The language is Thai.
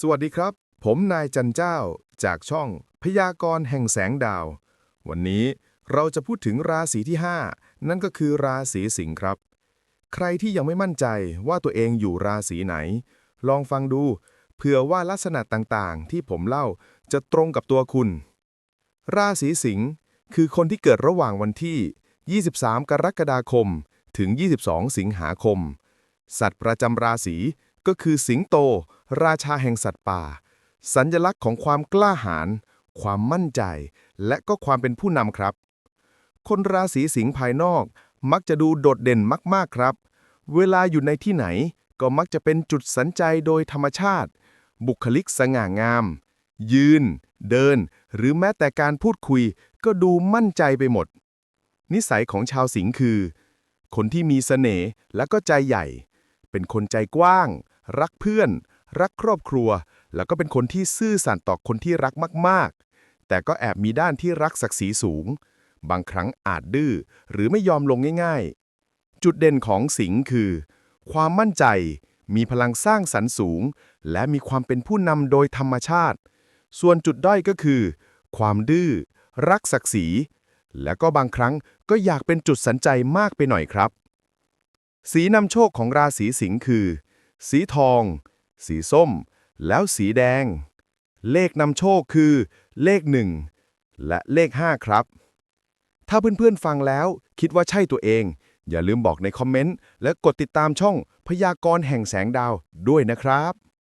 สวัสดีครับ ผมนายจันเจ้าจากช่องพยากรณ์แห่งแสงดาว วันนี้เราจะพูดถึงราศีที่ 5 นั่นก็คือราศีสิงห์ครับ ใครที่ยังไม่มั่นใจว่าตัวเองอยู่ราศีไหน ลองฟังดูเผื่อว่าลักษณะต่างๆ ที่ผมเล่าจะตรงกับตัวคุณ ราศีสิงห์คือคนที่เกิดระหว่างวันที่ 23 กรกฎาคม ถึง 22 สิงหาคม สัตว์ประจำราศีก็คือสิงโต ราชาแห่งสัตว์ป่า สัญลักษณ์ของความกล้าหาญความมั่นใจ และก็ความเป็นผู้นำครับ คนราศีสิงห์ภายนอก มักจะดูโดดเด่นมากๆครับ เวลาอยู่ในที่ไหนก็มักจะเป็นจุดสนใจโดยธรรมชาติ บุคลิกสง่างาม ยืน เดิน หรือแม้แต่การพูดคุย ก็ดูมั่นใจไปหมด นิสัยของชาวสิงห์คือ คนที่มีเสน่ห์และก็ใจใหญ่ เป็นคนใจกว้าง รักเพื่อน รักครอบครัว แล้วก็เป็นคนที่ซื่อสัตย์ต่อคนที่รักมาก ๆ แต่ก็แอบมีด้านที่รักศักดิ์ศรีสูง บางครั้งอาจดื้อหรือไม่ยอมลงง่าย ๆ จุดเด่นของสิงห์คือ ความมั่นใจ มีพลังสร้างสรรค์สูง และมีความเป็นผู้นำโดยธรรมชาติ ส่วนจุดด้อยก็คือ ความดื้อ รักศักดิ์ศรีและก็บางครั้งก็อยากเป็นจุดสนใจมากไปหน่อยครับ สีนำโชคของราศีสิงห์คือ สีทอง สีส้ม แล้วสีแดง เลขนำโชคคือ เลขหนึ่งและเลข 5 ครับ ถ้าเพื่อนๆฟังแล้วคิดว่าใช่ตัวเอง อย่าลืมบอกในคอมเมนต์ และกดติดตามช่องพยากรณ์แห่งแสงดาวด้วยนะครับ